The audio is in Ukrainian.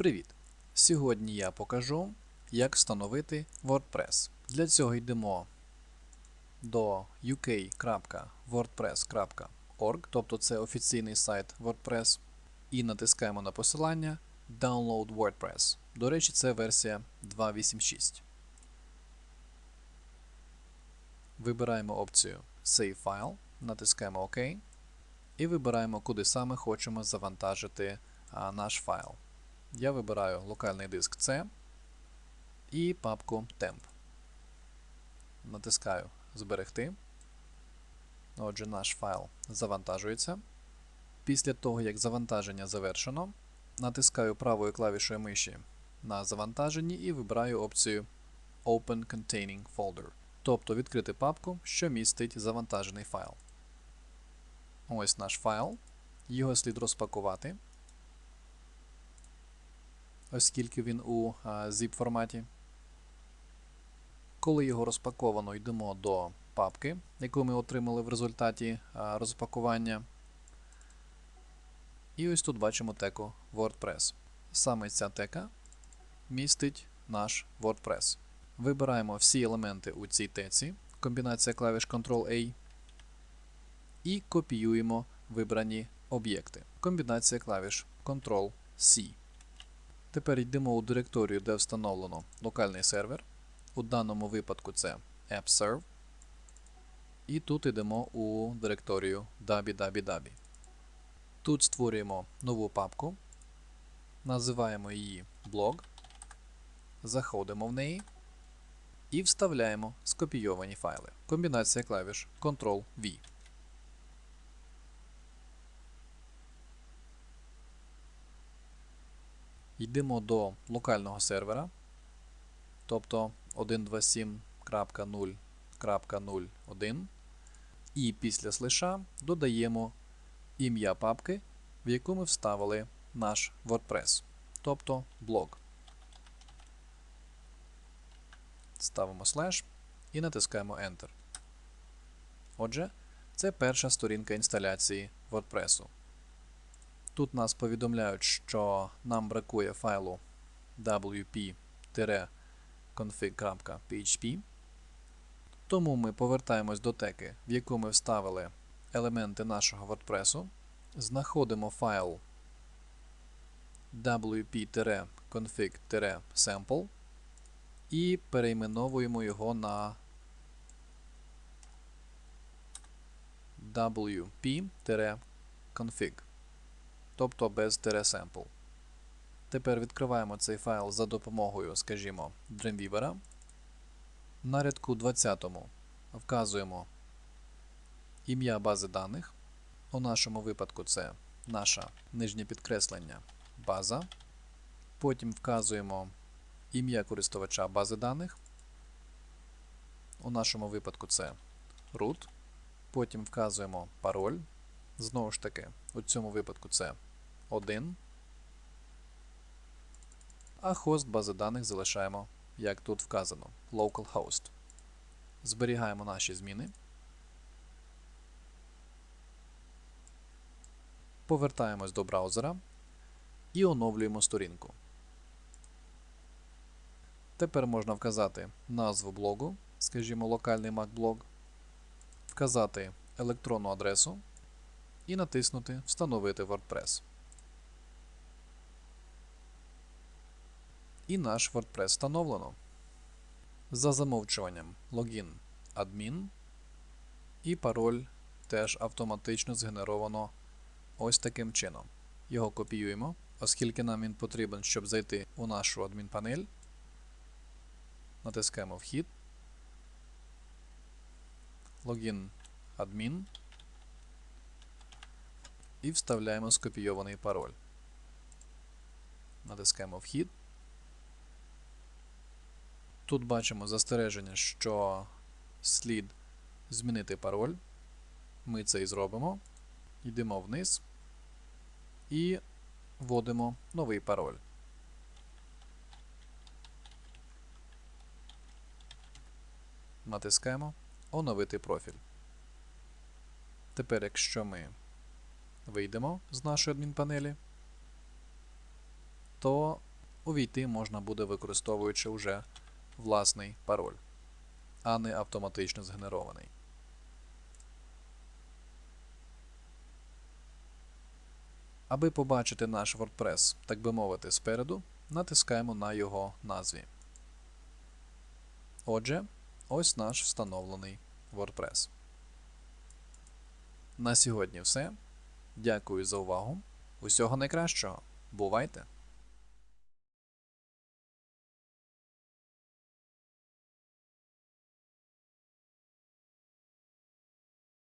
Привіт! Сьогодні я покажу, як встановити WordPress. Для цього йдемо до uk.wordpress.org, тобто це офіційний сайт WordPress, і натискаємо на посилання Download WordPress. До речі, це версія 2.8.6. Вибираємо опцію Save File, натискаємо ОК і вибираємо, куди саме хочемо завантажити наш файл. Я вибираю локальний диск C і папку Temp. Натискаю Зберегти. Отже, наш файл завантажується. Після того, як завантаження завершено, натискаю правою клавішою миші на завантаженні і вибираю опцію Open Containing Folder, тобто відкрити папку, що містить завантажений файл. Ось наш файл. Його слід розпакувати, оскільки він у zip форматі. Коли його розпаковано, йдемо до папки, яку ми отримали в результаті розпакування. І ось тут бачимо теку WordPress. Саме ця тека містить наш WordPress. Вибираємо всі елементи у цій теці, комбінація клавіш Ctrl-A, і копіюємо вибрані об'єкти. Комбінація клавіш Ctrl-C. Тепер йдемо у директорію, де встановлено локальний сервер. У даному випадку це AppServe. І тут йдемо у директорію www. Тут створюємо нову папку, називаємо її блог, заходимо в неї і вставляємо скопійовані файли. Комбінація клавіш Ctrl-V. Йдемо до локального сервера, тобто 127.0.01 і після слиша додаємо ім'я папки, в яку ми вставили наш WordPress, тобто блог. Ставимо слеш і натискаємо Enter. Отже, це перша сторінка інсталяції WordPress. Тут нас повідомляють, що нам бракує файлу wp-config.php. Тому ми повертаємось до теки, в яку ми вставили елементи нашого WordPress, знаходимо файл wp-config-sample і перейменовуємо його на wp-config тобто без тире-семпл. Тепер відкриваємо цей файл за допомогою, скажімо, Dreamweaver. На рядку 20 вказуємо ім'я бази даних. У нашому випадку це наша нижнє підкреслення база. Потім вказуємо ім'я користувача бази даних. У нашому випадку це root. Потім вказуємо пароль. Знову ж таки, у цьому випадку це 1. А хост бази даних залишаємо, як тут вказано, localhost. Зберігаємо наші зміни. Повертаємось до браузера і оновлюємо сторінку. Тепер можна вказати назву блогу, скажімо, локальний MacBlog, вказати електронну адресу і натиснути Встановити WordPress. І наш WordPress встановлено. За замовчуванням логін адмін і пароль теж автоматично згенеровано ось таким чином. Його копіюємо, оскільки нам він потрібен, щоб зайти у нашу адмінпанель. Натискаємо Вхід. Логін адмін і вставляємо скопійований пароль. Натискаємо Вхід. Тут бачимо застереження, що слід змінити пароль. Ми це і зробимо. Йдемо вниз і вводимо новий пароль. Натискаємо Оновити профіль. Тепер, якщо ми вийдемо з нашої адмінпанелі, то увійти можна буде використовуючи вже власний пароль, а не автоматично згенерований. Аби побачити наш WordPress, так би мовити, спереду, натискаємо на його назві. Отже, ось наш встановлений WordPress. На сьогодні все. Дякую за увагу. Усього найкращого. Бувайте!